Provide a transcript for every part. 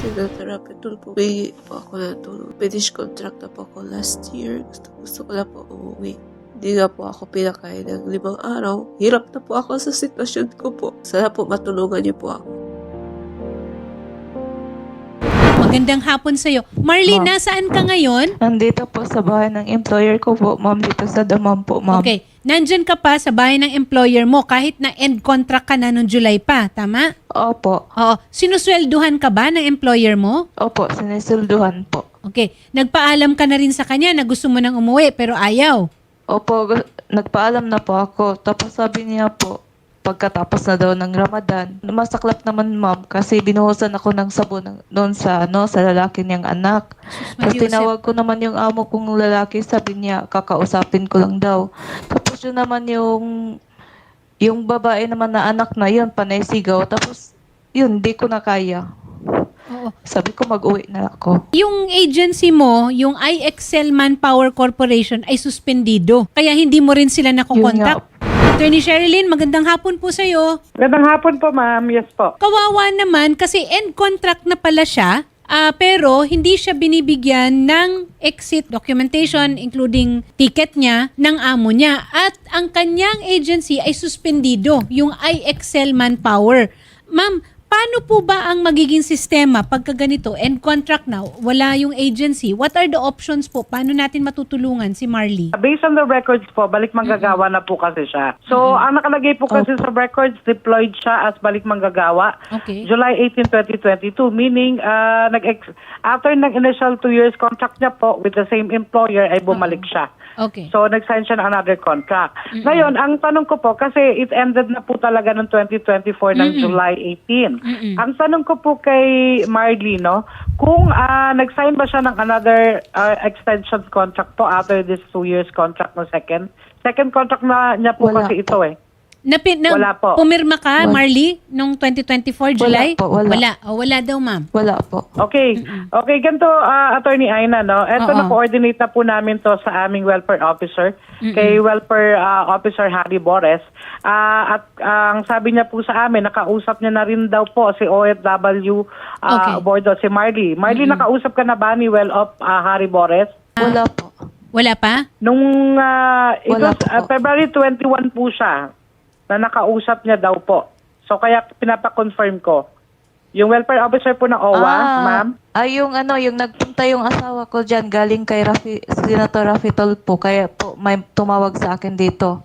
Senator Rapidol po, may po ako na tulong. Finish contract na po ako last year. Gusto, gusto ko na po umuwi. Hindi nga po ako pinakain ng limang araw. Hirap na po ako sa sitwasyon ko po. Sana po matulungan niyo po ako. Magandang hapon sa'yo. Marlene, Ma'am. nasaan ka ngayon? Nandito po sa bahay ng employer ko po, ma'am, dito sa Damam po, ma'am. Okay. Nandyan ka pa sa bahay ng employer mo kahit na end contract ka na noong July pa, tama? Opo. Oo. Sinuswelduhan ka ba ng employer mo? Opo, sinisilduhan po. Okay. Nagpaalam ka na rin sa kanya na gusto mo nang umuwi pero ayaw. Opo, gu- nagpaalam na po ako. Tapos sabi niya po, pagkatapos na daw ng Ramadan, masaklap naman ma'am kasi binuhusan ako ng sabon noon sa ano sa lalaki niyang anak. Tapos tinawag ko naman yung amo kong lalaki, sabi niya kakausapin ko lang daw. Tapos yun naman yung yung babae naman na anak na yun, panay sigaw. Tapos yun, di ko na kaya. Oo. Sabi ko mag-uwi na ako. Yung agency mo, yung iExcel Manpower Corporation ay suspendido. Kaya hindi mo rin sila nakokontak. Attorney Sherilyn, magandang hapon po sa'yo. Magandang hapon po, ma'am. Yes po. Kawawa naman kasi end contract na pala siya. ah, pero hindi siya binibigyan ng exit documentation including ticket niya ng amo niya at ang kanyang agency ay suspendido yung iExcel Manpower. Ma'am, paano po ba ang magiging sistema pagka ganito end contract na wala yung agency? What are the options po? Paano natin matutulungan si Marley? Based on the records po, balik manggagawa na po kasi siya. So, ang nakalagay po kasi sa records, deployed siya as balik manggagawa. Okay. July 18, 2022. Meaning, ah, nag after ng initial two years contract niya po with the same employer, ay bumalik siya. Okay. So, nag-sign siya ng another contract. Ngayon, ang tanong ko po, kasi it ended na po talaga ng 2024 ng July 18. Mm-mm. Ang tanong ko po kay Marley, no, kung ah, nag-sign ba siya ng another ah, extension contract po after this two years contract no second? Second contract na niya po Wala kasi po. ito eh. Napin, na, Wala po. Pumirma ka, Wala. Marley, nung 2024 July? po, wala. Wala, Oh, wala daw, ma'am. Wala po. Okay. Okay, ganito, ah, Attorney Aina, no? Oo. Ito na-coordinate na po namin to sa aming welfare officer, kay welfare ah, officer Harry Bores. Ah, at ang sabi niya po sa amin, nakausap niya na rin daw po si OFW ah, Okay. Bordo, si Marley. Marley, nakausap ka na ba ni Well of ah, Harry Bores? Wala po. Wala pa? Nung ah, it Wala was, po. ah, February 21 po siya na nakausap niya daw po. So kaya pinapa-confirm ko. Yung welfare officer po ng OWA, ma'am, Ah, yung ano, yung nagpunta yung asawa ko dyan, galing kay Rafi, Senator Rafi Tolpo, kaya po may tumawag sa akin dito.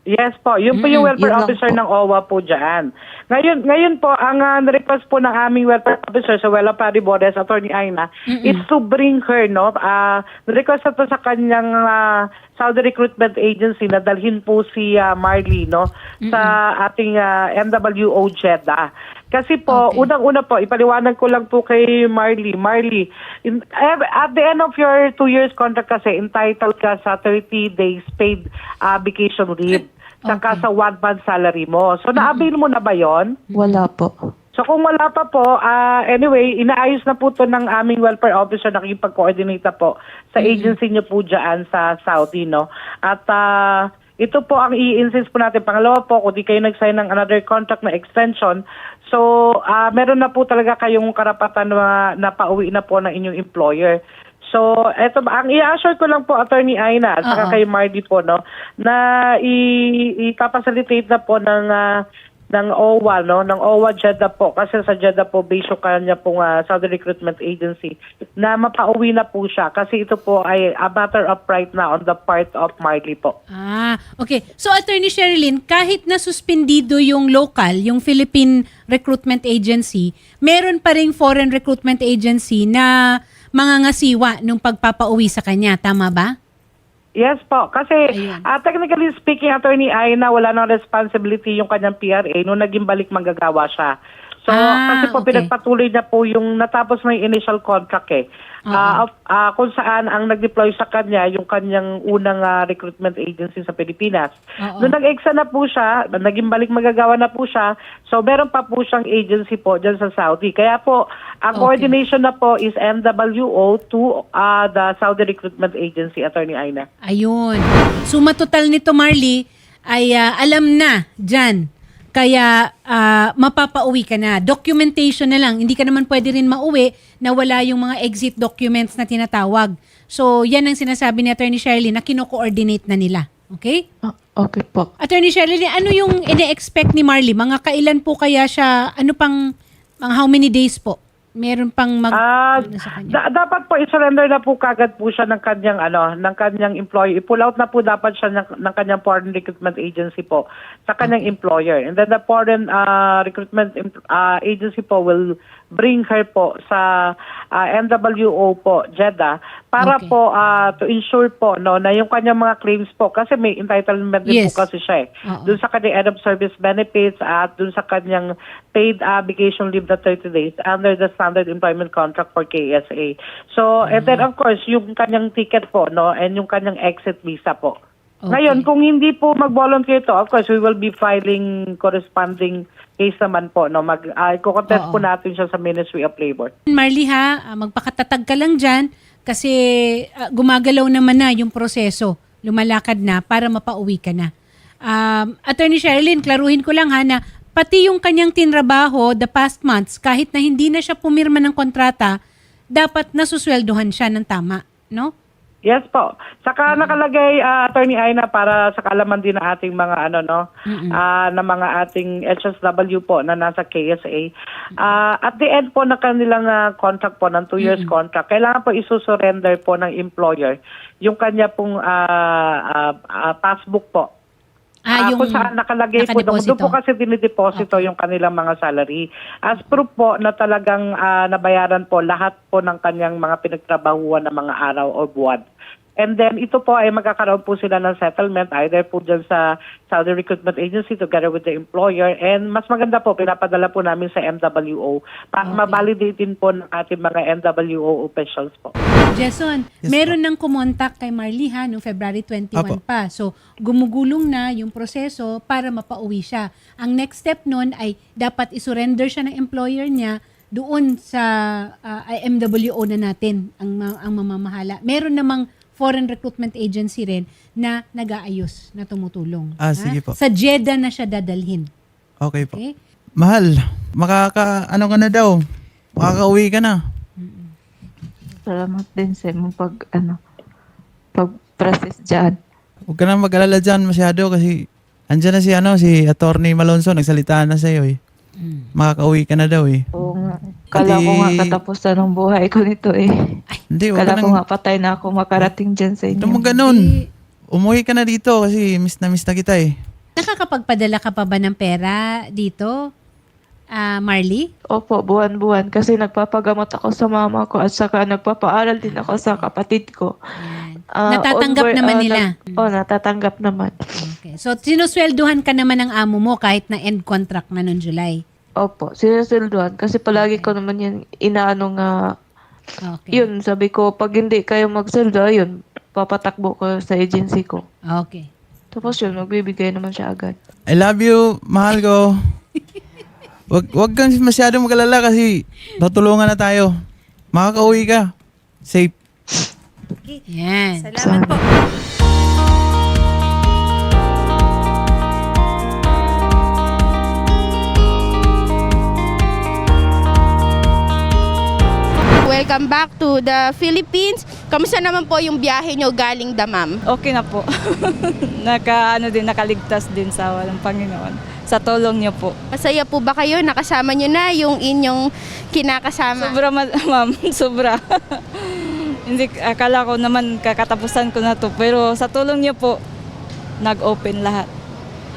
Yes po, yun po yung Mm, welfare yun lang officer po. ng OWA po dyan. Ngayon, ngayon po, ang uh, request po ng aming welfare officer sa Wella Pari Bodes, Attorney Aina, is to bring her, no? Uh, request na to sa kanyang ah, Saudi Recruitment Agency na dalhin po si ah, Marley, no? Sa ating ah, NWO Jeddah. Kasi po, Okay. unang-una po, ipaliwanag ko lang po kay Marley. Marley, in, eh, at the end of your two years contract kasi, entitled ka sa 30 days paid ah, vacation leave. Saka Okay. sa one month salary mo. So, na-avail mo na ba yon? Wala po. So, kung wala pa po, ah, anyway, inaayos na po to ng aming welfare officer na nakipag-coordinate na po sa agency niyo po dyan sa Saudi, no? At ah, ito po ang i-insist po natin. Pangalawa po, kung di kayo nag-sign ng another contract na extension, so ah, meron na po talaga kayong karapatan na, na pauwi na po ng inyong employer. So, eto ba, ang i-assure ko lang po, Attorney Aina, at saka Oo. kay Mardy po, no, na i- ipapacilitate na po ng ah, ng OWA, no? Ng OWA Jeddah po. Kasi sa Jeddah po, based kanya pong ah, Saudi Recruitment Agency, na mapauwi na po siya. Kasi ito po ay a matter of right now on the part of Marley po. Ah, okay. So, Attorney Sherilyn, kahit na suspendido yung local, yung Philippine Recruitment Agency, meron pa ring foreign recruitment agency na mangangasiwa nung pagpapauwi sa kanya. Tama ba? Yes po. Kasi Ayun. ah, technically speaking, Attorney Aina, wala nang responsibility yung kanyang PRA nung naging balik manggagawa siya. So, Ah, kasi po okay. pinagpatuloy niya po yung natapos mo yung initial contract eh. Ah, of- ah, kung saan ang nag-deploy sa kanya yung kanyang unang ah, recruitment agency sa Pilipinas. Oo. Nung nag-exa na po siya, naging balik magagawa na po siya, so meron pa po siyang agency po dyan sa Saudi. Kaya po, ang Okay. coordination na po is NWO to ah, the Saudi Recruitment Agency, Attorney Aina. Ayun. Suma total nito, Marley, ay ah, alam na dyan Kaya ah, mapapauwi ka na. Documentation na lang. Hindi ka naman pwede rin mauwi na wala yung mga exit documents na tinatawag. So, yan ang sinasabi ni Attorney Shirley na kino-coordinate na nila. Okay? Ah, okay po. Attorney Shirley, ano yung ine-expect ni Marley? Mga kailan po kaya siya, ano pang, mga how many days po? Meron pang mag... Ah, ano sa kanya? da- dapat po i-surrender na po kagad po siya ng kanyang ano, ng kanyang employee. I-pull out na po dapat siya ng, ng kanyang foreign recruitment agency po sa kanyang employer. And then the foreign ah, recruitment em- ah, agency po will bring her po sa ah, NWO po, Jeddah, para Okay. po ah, to ensure po no na yung kanyang mga claims po kasi may entitlement din Yes. po kasi siya eh. Oo. Dun sa kanyang end of service benefits at dun sa kanyang paid uh, vacation leave na 30 days under the standard employment contract for KSA. So, and then of course, yung kanyang ticket po, no, and yung kanyang exit visa po. Okay. Ngayon, kung hindi po mag-volunteer to, of course, we will be filing corresponding case naman po, no. Mag uh, contest Oo. po natin siya sa Ministry of Labor. Marley ha, ah, magpakatatag ka lang dyan kasi ah, gumagalaw naman na yung proseso. Lumalakad na para mapauwi ka na. Um, Attorney Sherilyn, klaruhin ko lang ha na pati yung kanyang tinrabaho the past months, kahit na hindi na siya pumirma ng kontrata, dapat nasusweldohan siya ng tama, no? Yes po. Saka nakalagay uh, Attorney Aina para sa kalaman din ng ating mga ano no ah, na mga ating HSW po na nasa KSA. Ah, at the end po ng kanilang ah, contract po ng 2 years contract, kailangan po isusurrender po ng employer yung kanya pong ah, ah, ah, passbook po. Ah, Ah, yung kung saan nakalagay po doon. Doon po kasi dinideposito yung kanilang mga salary. As proof po na talagang ah, nabayaran po lahat po ng kanyang mga pinagtrabahuan ng mga araw o buwan. And then ito po ay magkakaroon po sila ng settlement either po dyan sa Saudi Recruitment Agency together with the employer and mas maganda po pinapadala po namin sa MWO para ma-validate din po ng ating mga MWO officials po. Jason, meron ng kumontak kay Marley ha, noong February 21 Apo. pa. So, gumugulong na yung proseso para mapauwi siya. Ang next step nun ay dapat isurrender siya ng employer niya doon sa ah, MWO na natin ang, ang mamamahala. Meron namang foreign recruitment agency rin na nag-aayos, na tumutulong. Ah, ha? sige po. Sa Jeddah na siya dadalhin. Okay po. Okay? Mahal, makaka, ano ka na daw? Makakauwi ka na. Salamat din sa mo pag, ano, pag-process dyan. Huwag ka na mag-alala dyan masyado kasi andyan na si, ano, si Attorney Malonzo, nagsalita na sa'yo eh. Makakauwi ka na daw eh. Oo nga. Kala ko nga Pati- katapusan ng buhay ko nito eh. Hindi, huwag ka Kala ko nang, nga patay na ako makarating dyan sa ito inyo. mo ganun. Umuwi ka na dito kasi miss na miss na kita eh. Nakakapagpadala ka pa ba ng pera dito, ah, Marley? Opo, buwan-buwan. Kasi nagpapagamot ako sa mama ko at saka nagpapaaral din ako sa kapatid ko. Yan. Ah, Natatanggap onboard- naman ah, nila. nag- oh, natatanggap naman. Okay. So, sinuswelduhan ka naman ng amo mo kahit na end contract na noong July. Opo, sinusunduan. Kasi palagi ko naman yan inaano nga, Okay. yun, sabi ko, pag hindi kayo magsuldo, ayun, papatakbo ko sa agency ko. Okay. Tapos yun, magbibigay naman siya agad. I love you, mahal ko. Wag, wag kang masyadong mag-alala kasi tutulungan na tayo. Makakauwi ka. Safe. Yan. Salamat po. Welcome back to the Philippines. Kamusta naman po yung biyahe nyo galing Damam? Okay na po. Naka, ano din, nakaligtas din sa walang Panginoon. Sa tulong niyo po. Masaya po ba kayo? Nakasama nyo na yung inyong kinakasama? Sobra, ma- ma'am. Sobra. Hindi, akala ko naman kakatapusan ko na to. Pero sa tulong niyo po, nag-open lahat.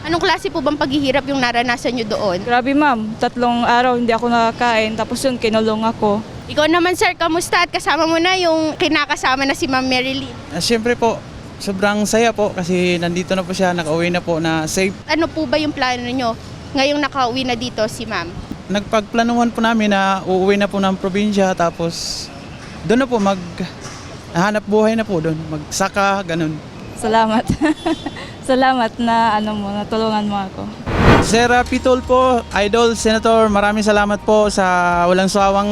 Anong klase po bang paghihirap yung naranasan nyo doon? Grabe ma'am, tatlong araw hindi ako nakakain. Tapos yun, kinulong ako. Ikaw naman sir, kamusta? At kasama mo na yung kinakasama na si Ma'am Marilyn. Ah, Siyempre po, sobrang saya po kasi nandito na po siya, nakauwi na po na safe. Ano po ba yung plano nyo ngayong nakauwi na dito si Ma'am? Nagpagplanuhan po namin na uuwi na po ng probinsya tapos doon na po mag hanap buhay na po doon, magsaka, ganun. Salamat. Salamat na ano mo, natulungan mo ako. Sir Pitol po, Idol, Senator, maraming salamat po sa walang sawang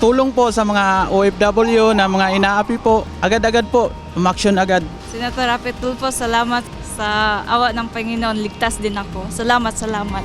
tulong po sa mga OFW na mga inaapi po. Agad-agad po, umaksyon agad. Senator Rapid Tulfo, salamat sa awa ng Panginoon, ligtas din ako. Salamat, salamat.